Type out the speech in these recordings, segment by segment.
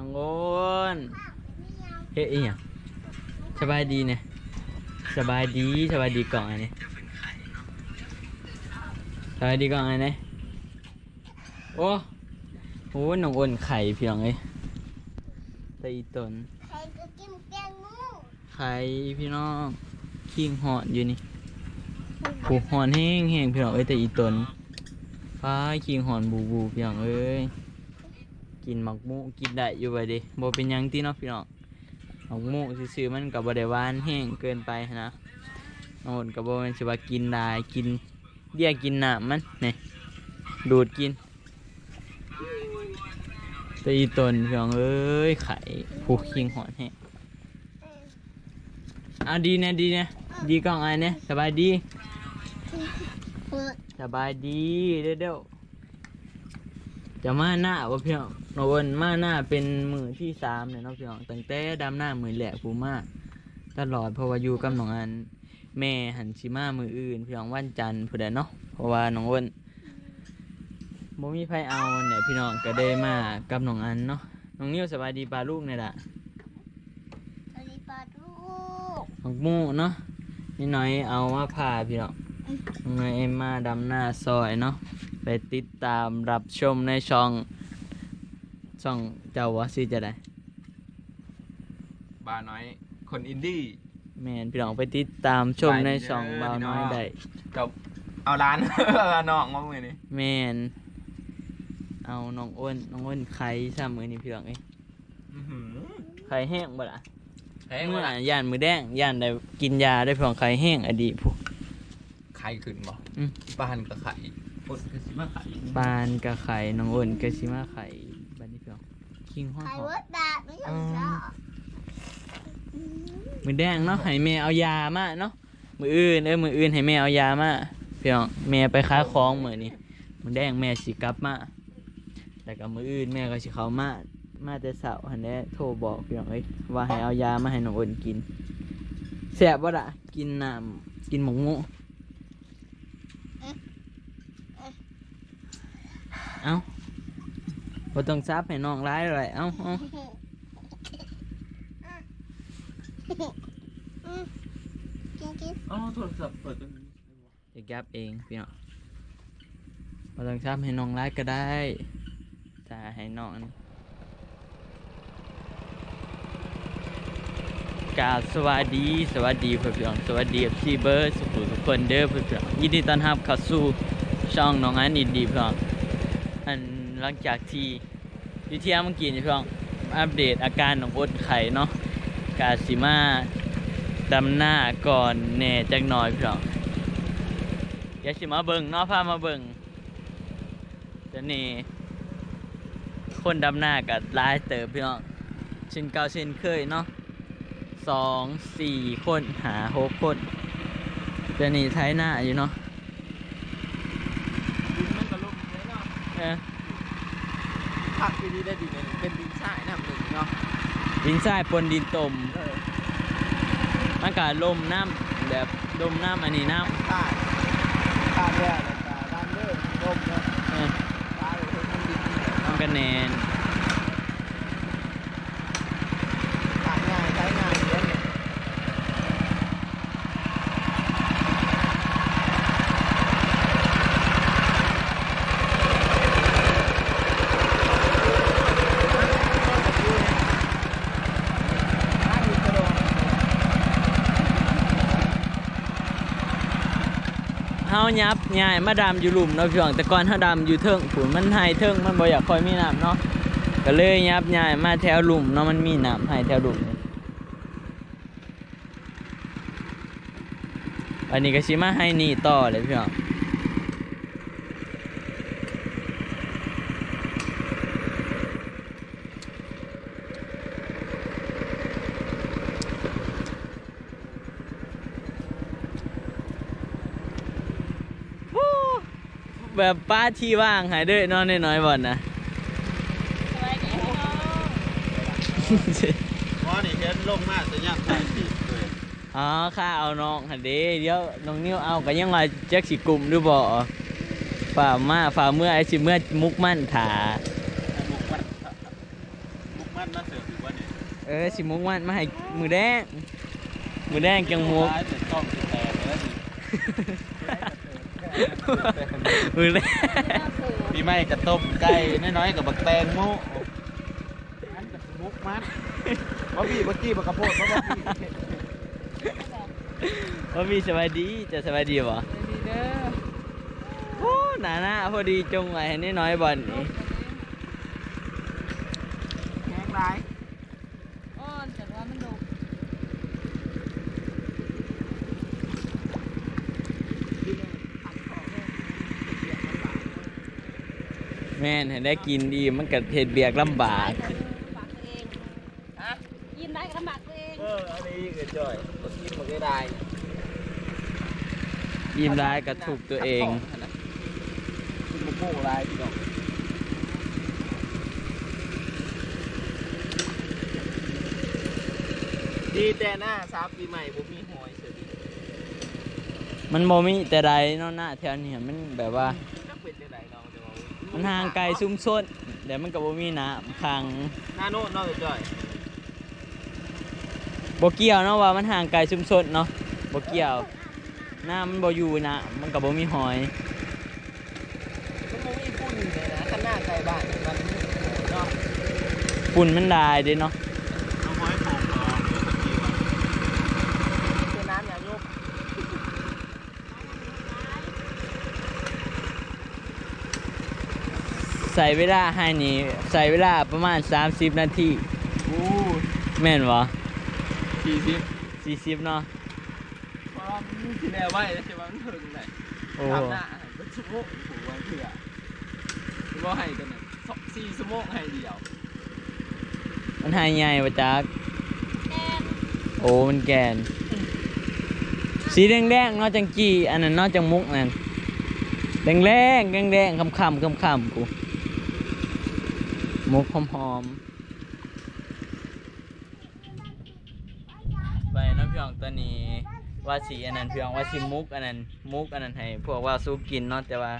น้องโอนเฮ้ยอีหยังสบายดีเนี่ยสบายดีสบายดีกล่องอันนี้สบายดีกล่องอันนี้โอ้โหน้องโอนไข่เพียงเลยแตอีตนใครจะกินแกงหมูไข่พี่น้องคิงหอนอยู่นี่ผูกหอนแห้งแห้งพี่น้องเอ้ยแต่อีตนฟ้าคิงหอนบูบูพี่น้องเอ้ย กินหมักหมูกินได้อยู่ไปดิบ่เป็นหยังที่เนาะพี่น้องหมักหมูซื่อๆมันกับบ่ได้หวานแห้งเกินไปนะโน่นกับบ่แม่นสิว่ากินได้กินเดียกินน้ำมันนี่ดูดกินแต่อีตนพี่น้องเอ้ยไข่ผูกคิงหอนแห้งเอาดีนะดีนะดีกล้องไอ้เนี่ยสบายดีเปิดสบายดีเด้อเด้อ จะมาหน้าว่าพี่น้องโนวันมาหน้าเป็นมือที่สามเนี่ยเนาะพี่น้องตั้งแต่ดำหน้ามือแหลกผูมาตลอดเพราะว่าอยู่กับน้องอัน แม่หันชิมามืออื่นพี่น้องวันจันทร์ผู้ใดเนาะเพราะว่าน้องอ้วนบ่มีไผเอาเนี่ยพี่น้องก็ได้มากับน้องอันเนาะน้องนิ้วสบายดีปลาลูกเนี่ยล่ะสวัสดีปลาลูกหมกหมูเนาะนี่น้อยเอามาผ่าพี่เนาะ น้อยเอ็มมาดำหน้าซอยเนาะไปติดตามรับชมในช่อง ช่องเจ้าวะชื่อจะได้บาน้อยคนอินดี้ แมนพี่น้องไปติดตามชมในช่องไปเด้อบ่าวน้อยพี่น้องได้กับเอาร้านน้องมาเมื่อนี้แมนเอาน้องอ้วนน้องอ้วนไข่ซ้ำมือนี่พี่น้องเอ้ยอื้อหือไข่แห้งบ่ล่ะแพงเมื่อว่ะย่านมือแดงย่านได้กินยาได้เพียงไข่แห้งอดีตผู้ ไข่ขึ้นบ่อืม บ้านกับไข่คนก็สิมาไข่ปานกับไข่น้องอ้วนก็สิมาไข่บัดนี้พี่น้องคิงฮ้อนใครหอเวิร์ดดาบไม่ใช่เหรอมือแดงเนาะให้แม่เอายามาเนาะมืออื่นเอ้ยมืออื่นให้แม่เอายามาพี่น้องแม่ไปค้ายของมือนี้มือแดงแม่สิกลับมาแต่ก็มืออื่นแม่ก็สิเขามามาแต่เสาร์หันแด้โทรบอกพี่น้องเอ้ยว่าให้เอายามาให้น้องอ้นกินแซ่บบ่ล่ะกินน้ำกินหมกงู เอ้าบ่ต้องซับให้น้องร้ายเลยเอ้าเอ้ากินกินอ๋อโทรศัพท์เปิดตรงนี้จะแกบเองพี่น้องบ่ต้องซับให้น้องร้ายก็ได้ถ้าให้น้องอันกราบสวัสดีสวัสดีเพื่อนพี่น้องสวัสดีพี่เบิร์ดสุขุทุกคนเด้อเพื่อนพี่น้องยินดีต้อนรับเข้าสู่ช่องน้องอันดีดีพี่น้อง อันหลังจากที่ยูเทียงเมื่อกี้นี่พี่น้องอัปเดตอาการของอดไข่เนาะกาสิมาดำหน้าก่อนแหน่จักหน่อยพี่น้องเดี๋ยวสิมาเบิ่งเนาะพามาเบิ่งเดี๋ยวนี้คนดำหน้ากับลายเติบพี่น้องเช่นเก่าเช่นเคยเนาะสองสี่คนหาหกคนจะนีท้ายหน้าอยู่เนาะ ดินมันก็ลุ่มเลยเนาะ เออ ผักดีๆได้ดีเนี่ยเป็นดินทรายน้ำหนึ่งเนาะดินทรายปนดินตมเออมันก็ลมน้ำแบบลมน้ำอันนี้น้ทรายทรายเนี่ยแล้วก็ด้านเด้อลมเนาะำเออทรายเป็นมันดินเนี่ยมันก็แนน ขาดง่ายใช้ง่ายเยอะเนี่ย เฮา ยับง่ายมาดำอยู่หลุมเนาะพี่น้องแต่ก่อนเฮาดำอยู่เทิงผุนมันไฮเทิงมันบ่อยากคอยมีน้ำเนาะก็เลยยับง่ายมาแถวหลุมเนาะมันมีน้ำให้แถวหลุมอันนี้ก็ชิมาให้นี่ต่อเลยพี่น้อง แบบป้าที่ว่างหายเด้อนอนน้อยๆบ่อนนะสวัสดีพี่น้องหมอนี่เห็นลงมากแต่ยังถ่ายที่เลยอ๋อข้าเอาน้องหันเด้เดี๋ยวน้องนิ้วเอาก็ยังว่าแจ็คสิกลุ่มหรือบ่ฝ่ามาฝ่าเมื่อไอ้สิเมื่อมุกมั่นถามุกมันมุกมันมันมาเสิร์ฟอยู่ว่าเนี่ยเออสิมุกมันมาให้มือแดงมือแดงจังมุกร้ายเป็นต้องแตกแล้วดิ มือแดงปีใหม่กระต้มไก่น้อยๆกับบักแตงโมอันกับมุกมันบ่บี้บ่กี้บ่กระโพดบ่บ่บี้ว่ามีสบายดีจะสบายดีบ่ดีเด้อโอ้หนาหน้าพอดีจงไว้ให้น้อยๆบ่อนนี่ แห้งร้าย อ้อนจัดว่ามันดุ แม่นให้ได้กินดีมันก็เฮ็ดเบียกลำบากลำบากตัวเองฮะกินได้ก็ลำบากตัวเองเอออันนี้ก็จ่อยบ่กินบ่ได้ได้ยิ้มร้ายก็ถูกตัวเอง กินบ่โม่ร้ายพี่น้องดีแต่หน้าสามปีใหม่บ่มีหอยเสียดีมันบ่มีแต่ใดเนาะหน้าแถวนี้มันแบบว่า มันห่างไกลซุ่มซนเดี๋ยวมันก็บ่มีน้ำขังหน้าโน่นเนาะจ่อยบ่เกี่ยวเนาะว่ามันห่างไกลซุ่มซนเนาะบ่เกี่ยวน้ำมันบ่อยู่นะมันก็บ่มีหอยมันบ่มีฝุ่นเลยนะข้างหน้าไกลบ้านมันเนาะฝุ่นมันได้เด้เนาะ เอาหอยโป่งรอเดี๋ยวสักทีว่าคือน้ำอย่ายุบ ใส่เวลาให้นี่ใส่เวลาประมาณ 30 นาทีอู้แม่นบ่สี่สิบ40 เนาะเพราะว่ามันที่แล้วไว้แล้วใช่ไหมมันถึงไหนโอ้ทำหน้าให้เป็นชั่วโมงถูกไว้เพื่อคือว่าให้กันเนี่ยสองสี่ชั่วโมงให้เดียวมันให้ใหญ่บ่จักแกนโอ้มันแกน สีแดงๆเนาะจังกี้อันนั้นเนาะจังมุกนั่นแดงๆแดงๆค่ำๆค่ำๆกู มุกหอมๆไปเน้องพี่น้องตอนนี้ว่าสีอันนั้นพี่น้องว่าสีมุกอันนั้นมุกอันนั้นให้พวกว่าสู้กินเนาะแต่ว่า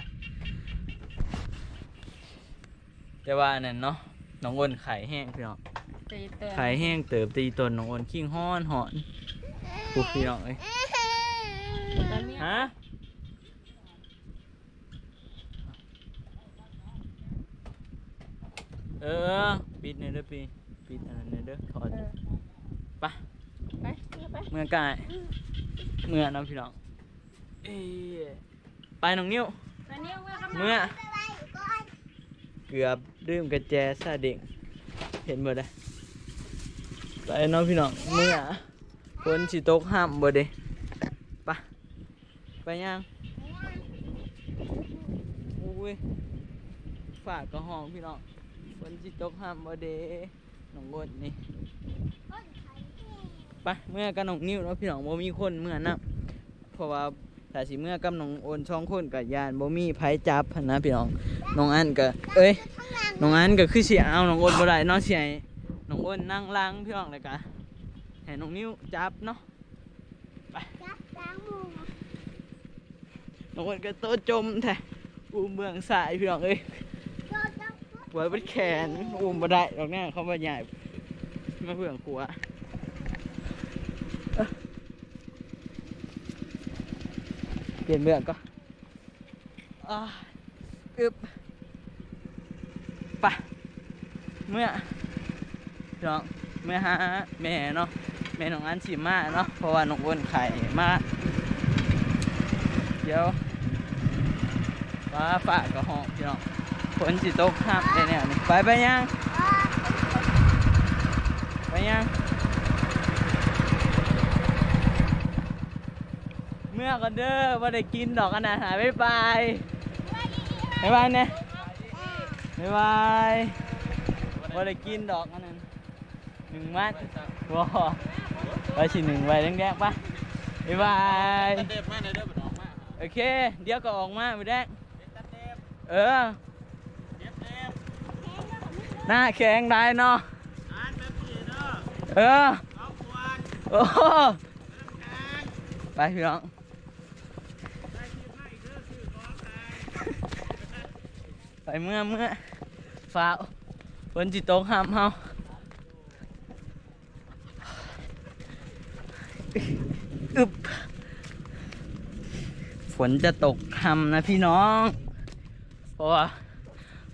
แต่ว่าอันนั้นเนาะน้องอ้นไข่แห้งพี่น้องตีเตือนไข่แห้งเติบตีตนน้องอ้นขิงห้อนหอนปุ๊บพี่น้องเอ้ยตอนนี้ฮะ เออ ปิดในอยเด้อปีปิดอันนั้นในอยเด้อถอดไปะไปไปเมื่อกายเมื่อน้องพี่น้องเอ้ยไปน้องนิ้วตอนนี้ว่ากันเมื่อเกือบดื่มกระแจซาเด็กเห็นบ่ได้ไปน้องพี่น้องเมื่อฝนสิตกห้ามบ่เด้ไปะไปยังอุ้ยฝากกระห้องพี่น้อง ฝนสิตกห้ามบ่เด้น้องกดนี่ไปเมื่อกับน้องนิ้วเนาะพี่น้องบ่มีคนเมื่อนะเพราะว่าถ้าสิเมื่อกับน้องโอนช่องคนกับยานบ่มีไผจับหั้นนะพี่น้องน้องอันก็เอ้ยน้องอันก็คือสิเอาน้องโอนบ่ได้เนาะสิให้น้องโอนนั่งล้างพี่น้องเลยกะให้น้องนิ้วจับเนาะจับล้างมือน้องโอนก็โตจมแท้อุ้มเบื้องซ้ายพี่น้องเอ้ย ก็จับปวดเป็นแขนอุ้มบ่ได้ดอกเนี่ยเขาบ่ใหญ่มาเบื้องขวาเอ้อเปลี่ยนเบื้องก็อ่าอึบไปเมื่อพี่น้องเมื่อหาแม่เนาะแม่น้องอันสิมาเนาะเพราะว่าน้องอ้วนไข่มาเดี๋ยวฟ้าฝ่าก็ห้องพี่น้อง ฝนสิตกห้ามได้แนวนี้ไปไปยัง ไปยัง เมื่อกันเด้อว่าได้กินดอกอันนั้นหายไปไปไปไปเนี่ยไปไปว่าได้กินดอกอันนั้นหนึ่งมัดว้าไปสิหนึ่งไว้แดงๆปะไปไปตัดเด็บมาในเด้อบ่ออกมาโอเค เดี๋ยวก็ออกมาไปแดงตัดเด็บเออเด็บเด็บ หน้าแข็งได้เนาะเออไปพี่น้องไปเมื่อเมื่อฝ้าฝนจิตตกห้ามเฮาอึบฝนจะตกห้ามนะพี่น้องเพราะว่า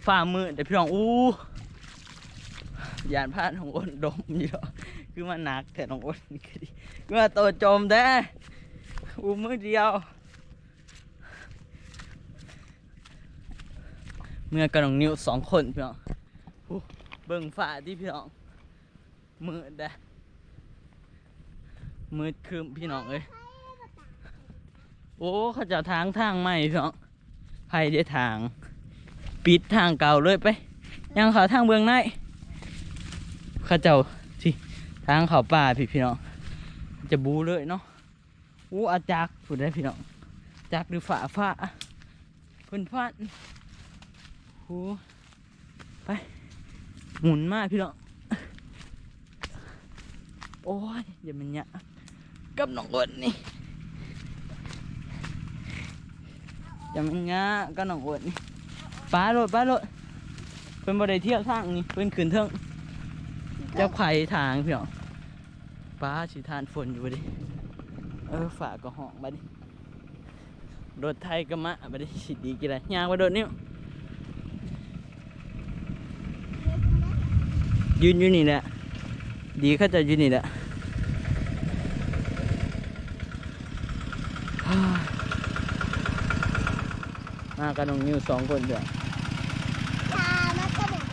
ฝ่ามือเดี๋พี่น้องอู้ ยานพาดของอ้นดมอยู่แล้วคือมันหนักแต่น้องอ้นก็ดีคือว่าโตจมแท้อู้มือเดียว เมื่อกับน้องนิวสองคนพี่น้องเบิ่งฟ้าที่พี่น้องมืดได้มืดคืมพี่น้องเอ้ยโอ้เขาจะทางทางใหม่พี่น้องไผได้ทาง ปิดทางเก่าเลยไป ยังเขาทางเบืองใน ข้าเจ้าสิทางเขาป่าพี่พี่น้องจะบูเลยเนาะอู้อาจักพูดได้พี่น้องจักหรือฝ่าฝ่าเพิ่นฟันโอ้ไป หมุนมากพี่น้องโอ้ยอย่ามันยะกับน้องอ้วนนี่อย่ามันยะกับน้องอ้วนนี่ป้าโลดป้าโลดเพิ่นบ่ได้เที่ยวทางนี่เพิ่นขึ้นเทิง จ้าไข่ทางพี่น้องป้าสิทานฝนอยู่ดิ เออฝากก็ห้องบัดนี้รถไทยก็มาบัดนี้สิดีกี่ได้ย่างไปโดดนิ้วยืนอยู่นี่แหละดีเขาจะยืนนี่แหละมากัน้องนิวสองคนเดียว ตามันก็แบบ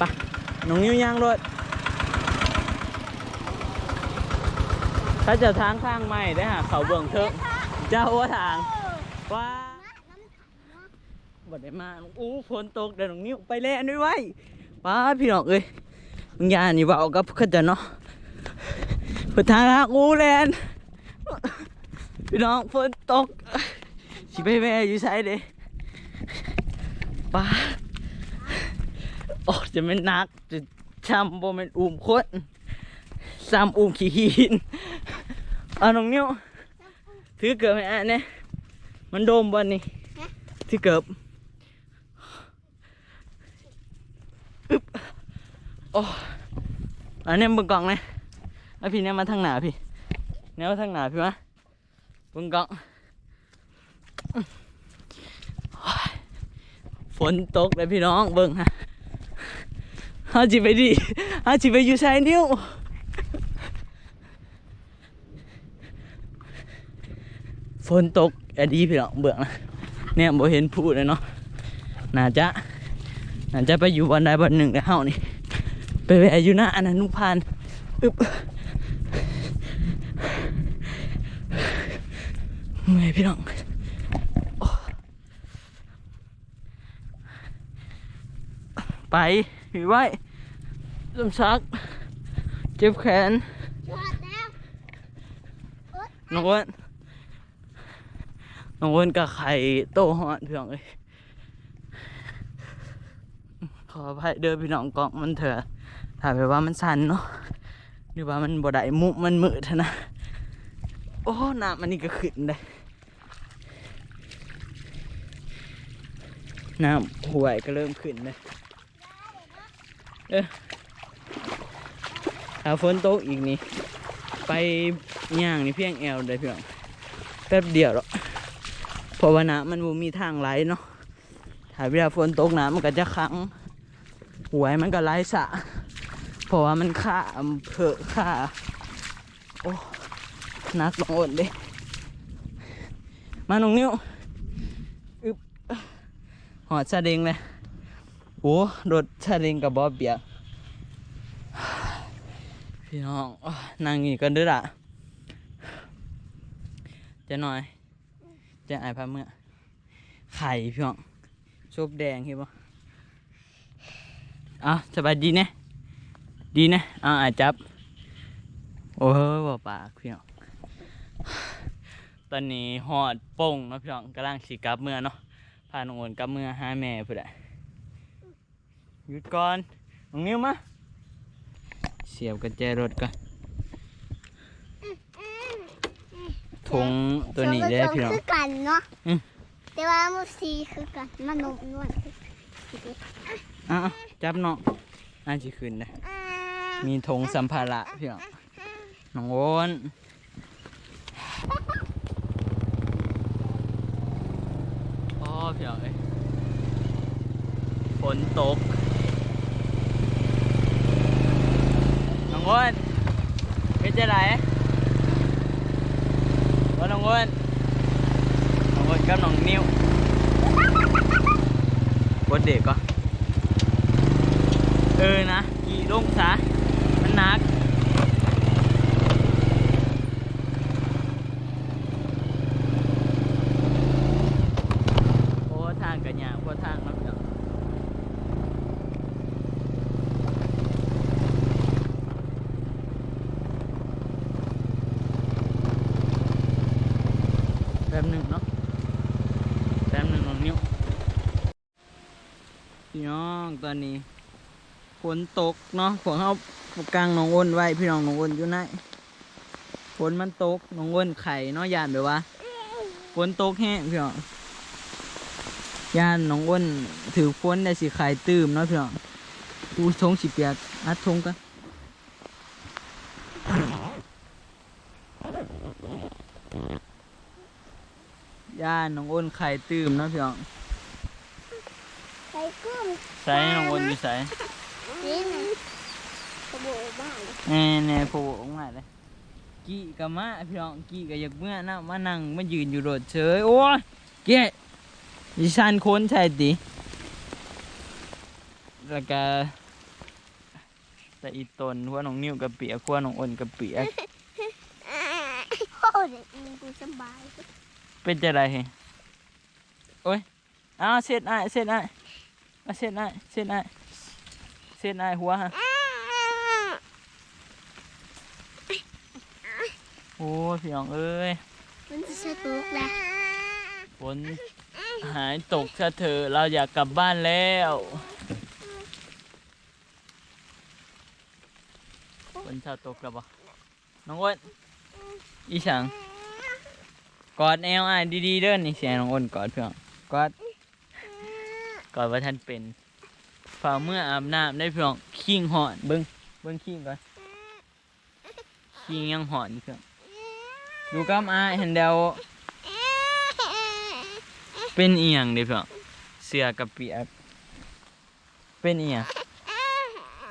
ว่า น้องนิ้วย่างรถถ้าจะทางข้างไม่ได้หาเขาเบิ่งเถอะเจ้าว่าทางว้าบ่ได้มาอู้ฝนตกเดี๋ยวน้องนิ้วไปแล้วด้วยไว้ว้าพี่น้องเอ้ยมึงอยานี่เบากับเขาจะเนาะเพื่อทางหาอู้แลนพี่น้องฝนตกสิไปแม่อยู่ไสเด้ป้า โอ้จะไม่นักจะช้ำบ่มันอุ้มคนซ้ำอุ้มขี้หินเอาน้องนิ้วถือเกือบให้อะเนี่ยมันโดมบอลนี่ถือเกือบอึ๊บโอ้อันนี้บิ่งกล่องนะเอาพี่เนี่ยมาทางหนาพี่เนี่ยมาทางหนาพี่มาเบิ่งกล่องฝนตกเลยพี่น้องเบิ่งฮะ ฮาจิไปดิฮาจิไปอยู่ชายนิ้วฝนตกอดีพี่น้องเบื่อนะเนี่ยบ่เห็นพูดเลยเนาะน่าจะน่าจะไปอยู่วันใดวันหนึ่งกับเฮานี่ไปแวะอยู่หน้าอนันตุพานอึบเมื่อยพี่น้องไป อยู่ไว้ลมชัก เจ็บแขนน้องอ้วนน้องอ้วนกับไข่โตหอนเพี่น้องเอ้ยขออภัยเดินพี่น้องกล่องมันเถอะถ่ายไปว่ามันสั่นเนาะหรือว่ามันบ่ได้มุมันมืดเถอะนะ โอ้น้ำมันนี่ก็ขึ้นได้น้ำห่วยก็เริ่มขึ้นเลย เออถ้าฝนตกอีกนี่ไปย่างนี่เพียงแอวได้เพียงแป๊บเดียวหรอกเพราะว่าน้ำมันบ่มีทางไหลเนาะถ้าเวลาฝนตกน้ำมันก็จะขังหวยมันก็ไหลสะเพราะว่ามันข่าอำเผอข่าโอ้นักลงอดเลยมาน้องนิ้วอึบหอดซาเดงเลย โอ้รถซาเดงกับบอบเบียกพี่น้องนั่งอยู่กันด้วยล่ะจะหน่อยจะไอพาเมื่อ ไข่พี่น้องซุปแดงเห็นปะอะสบายดีเนี่ยดีเนี่ยอะอาจับ โอ้ยบ่ปากพี่น้องตอนนี้หอดโป่งเนาะพี่น้องกำลังสีกลับเมื่อเนาะพาน้องโอนกลับเมื่อหาแม่พื่อได้ หยุดก่อนน้องนิ้วมา เสียบกุญแจรถก่อนทงตัวนี้เด้พี่น้องคือกันเนาะแต่ว่ามัสีคือกันมันนมนวลอะจับเนาะอันจีขึ้นนะมีทงสัมภาระพี่น้องน้องโอนอ๋อ้พี่น้องฝนตก องอ้วนเป็นจะไหนว่าน้องอ้วนน้องอ้วนกับน้องนิ้วบนเด็กก็เออนะกี่ลงซะมันหนัก โอ้ทางกันยากเพราะทางมันเนาะแป๊บหนึ่งเนาะแป๊บหนึ่งน้องนิ้วพี่น้อง ตอนนี้ฝนตกเนาะฝนเขากลางหนองอ้นไว้พี่น้องหนองอ้นอยู่ไหนฝนมันตกหนองอ้นไข่เนาะยานแบบว่าฝนตกแห้งพี่น้องยานน้องอ้นถือฝนได้สิขายตื้มเนาะพี่น้องกูทงสิเปียกอัดทงกันย่านน้องอ้นไขายตื้มเนาะพี่น้อง ส่กุ้งใส่น้องอ้นอยู่ใส่นี่นะกระโบกบ้านแน่แน่โผล่ออกมาเลยกี่กับมาพี่น้องกี่กับอยากเมื่อนะมานั่งมายืนอยู่โดดเฉยโอ้ยเก้ดิฉันคนใช่ดิแล้วก็แต่อีตนหัวน้องนิ้วกับเปียกหัวน้องอ้นกับเปียกโอ้เด็กมึงกูสบายเป็นจะไรเหรอโอ้ยเอาเส้นไอ้ายเส้นไอ้ายเอาเส้นไอ้ายเส้นไอ้ายเส้นไอ้ายหัวฮะโอ้ยพี่น้องเอ้ยมันจะสตุกแหละฝนหายตกซะเถอะเราอยากกลับบ้านแล้วฝนชาตกแล้วบ่น้องอ้นอีฉังกอดแอลอ้ายดีๆเด้อนี่เสียน้องอ้นกอดเพื่อนกอด ก่อนว่าท่านเป็นฝ่าเมื่ออาบน้ำได้เพียงขิงหอนเบิ้งเบิ้งขิงก่อนขิงยังหอนอยู่เพียงดูกับอายเห็นเดวเป็นอีหยังเด้เพียงเสือกับเปียกเป็นอีหยัง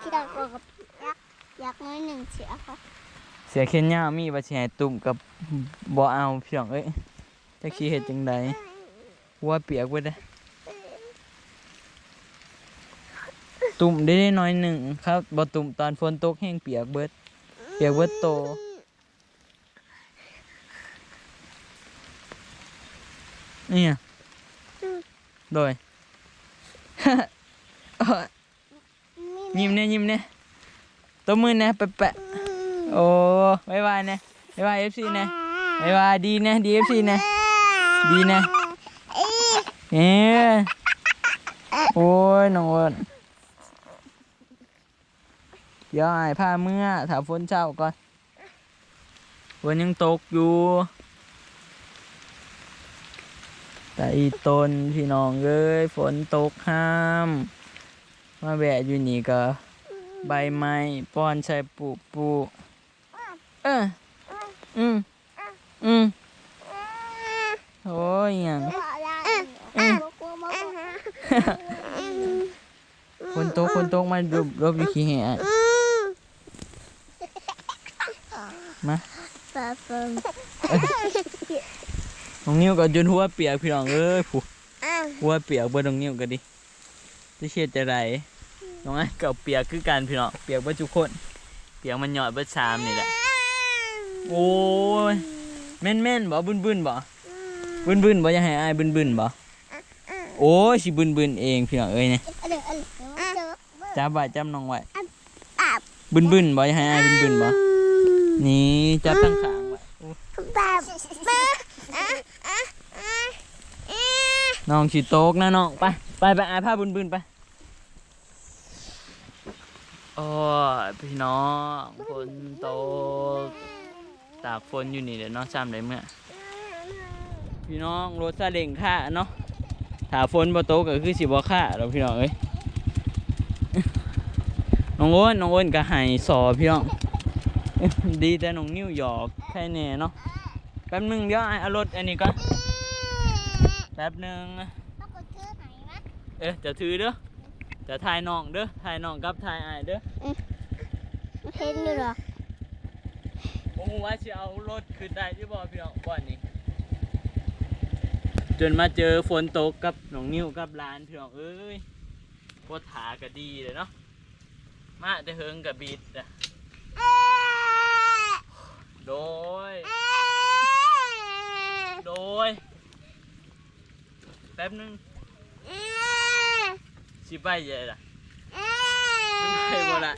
ที่เราก็กับยักษ์ยักษ์น้อยหนึ่งเสียค่ะเสือเข็นยาวมีบัดสิให้ตุ่มกับบ่เอาเพียงเอ้ยจักสิเฮ็ดจังใดหัวเปียกเบิดเด้อ ตุ่มได้น้อยหนึ่งครับบ่ตุ่มตอนฝนตกแห้งเปียกเบิด เปียกเบิดโต นี่อะโดยยิ้มเนี่ยยิ้มเนี่ยตัวมือเนี่ยแปะแปะโอ้บายบายเนี่ยบายบายเอฟซีเนี่ยบายบายดีเนี่ยดีเอฟซีเนี่ยดีเนี่ยเอ๊ะโอ้ยน้องอ้วน เดี๋ยวไอ้ผ้าเมื่อถาฝนเช้าก่อนฝนยังตกอยู่ แต่อีตนพี่น้องเอ้ยฝนตกห้าม มาแวะอยู่นี่ก็ใบไม้ป้อนใส่ปูปูเอออืมอืมโอ้ยยังกลัวมาฝนตกฝนตกมาดูรบอยู่ขี้แห่มา ปลา เฟิงน้องนิ้วก็จนหัวเปียกพี่น้องเอ้ยผู้หัวเปียกเบิ่น้องนิ้วก็ดิจะเชียดจะไรน้องไอ้เก่าเปียกคือกันพี่น้องเปียกเบ่ทุกคน เปียกมันหยอดเบ่ชามนี่แหละโอ้ยแม่นแม่นๆบ่บึนบึนๆบ่บึนบึนๆบ่อยากให้อายบึนบึนๆบ่โอ้ยสิบึนบึนๆเองพี่น้องเอ้ยเนี่ยเดี๋ยวเดี๋ยวเจอจับไว้จับน้องไว้อาบบึนบึนๆบ่อยากให้อายบึนบึนๆบ่นี่จับตั้งขา งไว้โอ้แบบมาน้องสิโต๊กนะน้องไปไปไปอายผ้าบึนบึนไปโอ้ยพี่น้องฝนตกตากฝนอยู่นี่เดี๋ยวน้องซ้ำได้เมื่อพี่น้องรถซาเล้งค่าเนาะถ้าฝนบ่ตกก็คือสิบ่ค่าเราพี่น้องเอ้ยน้องอ้นน้องอ้นก็ให้สอพี่น้อง ดีแต่น้องนิ้วหยอกแค่นี้เนาะแป๊บหนึงเดี๋ยวไอ้เอารถอันนี้ก่อนแป๊บหนึงแล้วก็เอ้ยจะถือเด้อจะถ่ายน้องเด้อถ่ายน้องกับถ่ายอายเด้อเห็นอยู่หรอโอ้ว่าสิเอารถขึ้นได้ที่บ่พี่น้องบ่อนนี้จนมาเจอฝนตกกับน้องนิ้วกับร้านพี่น้องเอ้ยโคตรถาก็ดีเลยเนาะมาแต่เฮิงกับบีดอะ โดย โดย แป๊บนึงสิไปยังไงล่ะมันไปบ่ละ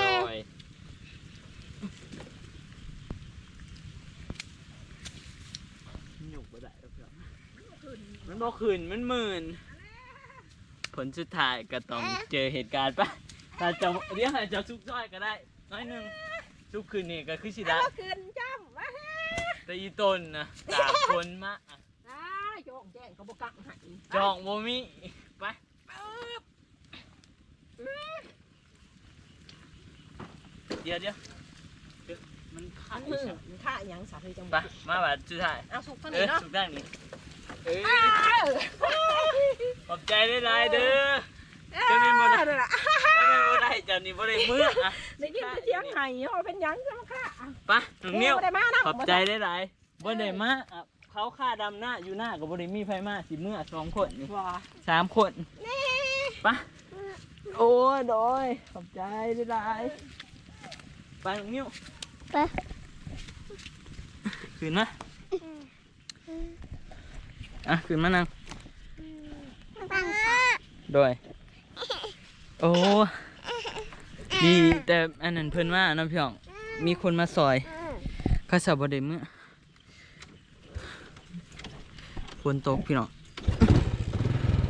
โดยหยุกบ่ได้แล้วเพื่อนมันบ่ขึ้นมันหมื่นผลสุดท้ายก็ต้องเจอเหตุการณ์ปะถ้าจะเรียกให้เจะซุกซ้อยก็ได้ น้อยหนึง ซุกคืนนี่ก็คือสิได้เอาคืนจ้ำมาฮะแต่อีต้นนะตากคนมาอะอ่าโยงแจ้งก็บกักใหายจองบ่มีไปเดี๋ยวเดี๋ยวเดี๋ยวมันขาอัดนอีมืกอแล้วมันฆ่าอหยังสาธุจังไปมาบัดสุดท้ายเอาสุกข้างเอนี้อเนาะ สุดด้านนี้เอ้ยอ้าวขอบใจได้หลายๆเด้อ จะมีบ่ได้เออล่ะถ้าไม่บ่ได้เจ้านี่บ่ได้มื้ออะได้ยินเสียงไห้เขาเป็นหยังจะมาฆ่าไปถึงนิ้วบ่ได้มานะขอบใจได้หลายบ่ได้มาอะเขาค่าดำหน้าอยู่หน้าก็บ่ได้มีไผมาสิมื้อสองคนนี่ว้าสามคนไปโอ้ยโดยขอบใจได้หลายไปถึงนิ้วไปขึ้นมาอะขึ้นมานั่งตั้งค่ะโดย โอ้ดีแต่อันนั้นเพิ่นว่านะพี่น้องมีคนมาซอยข้าสาวบไดเมื่อฝนตกพี่น้อง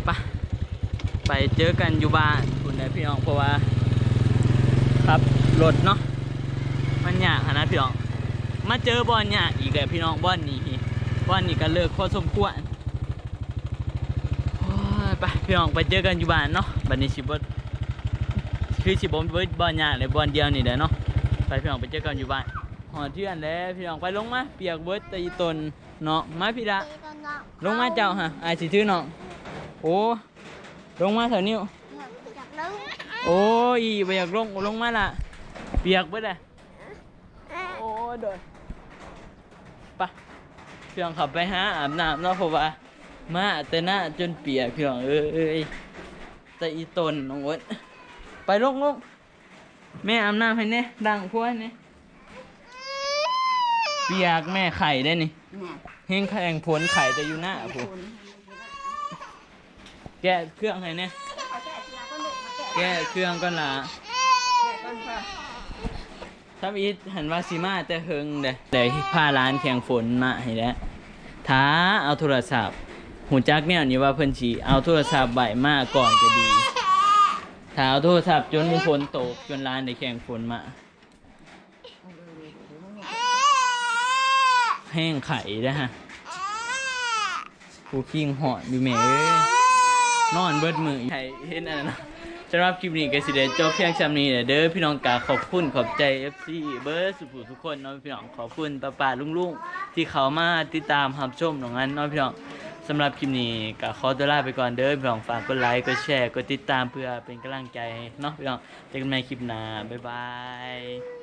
ไปไปเจอกันอยู่บ้านคุณนะพี่น้องเพราะว่าครับรถเนาะมันยากนะพี่น้องมาเจอบอลยากอีกแล้วพี่น้องบอลนี้บอลนี้ก็เลิกพอสมควรไปพี่น้องไปเจอกันอยู่บ้านเนาะบัดนี้ชิบด คือชิบอมเบิดบอลยากเลยบอลเดียวนี่แหละเนาะไปพี่น้องไปเจอกันอยู่บ้านหอเทือนแล้วพี่น้องไปลงมาเปียกเบิดตีตนเนาะมาพี่ดาตีกันเนาะลงมาเจ้าฮะไอสิถือน้องโอ้ลงมาเถอะนิ้วโอ้ยไปอยากลงลงมาละเปียกเบิดเลยโอ้ยโดยไปพี่น้องขับไปหาอาบน้ำเนาะเพราะว่ามาแต่หน้าจนเปียกพี่น้องเอ้ยแต่อีตนน้องเวด ไปลงลงแม่อาบน้ำให้เนี่ยดังพวกเนี่ยเปียกแม่ไข่ได้นี่เฮงแข่งผลไข่จะอยู่หน้าผมแกะเครื่องให้เนี่ยแกะเครื่องก่อนละถ้าอีทหันว่าซีมาแต่เฮงเด้เดี๋ยวพาร้านแข่งฝนมาให้แล้วท้าเอาโทรศัพท์หูจักเนี่ยนี่ว่าเพิ่นสีเอาโทรศัพท์ใบมาก่อนก็ดี ถาเอาโทรศัพท์จนมีฝนตกจนร้านได้แข่งฝนมา แห้งไข่นะฮะผู้คิงหอนอยู่แหม่เอ้ยนอนเบิดมือใครเห็นอันนั้นนะสำหรับคลิปนี้ก็สิได้จบเพียงชำนี้เด้อพี่น้องกาขอบคุณขอบใจ FC เบิร์ดสุขุทุกคนเนาะพี่น้องขอบคุณป้าป้าลุงลุงที่เขามาติดตามรับชมของนั้นเนาะพี่น้อง สำหรับคลิปนี้ก็ขอตัวลาไปก่อนเด้อพี่น้องฝากกดไลค์กดแชร์กดติดตามเพื่อเป็นกำลังใจเนาะพี่น้องเจอกันใหม่คลิปหน้าบ๊ายบาย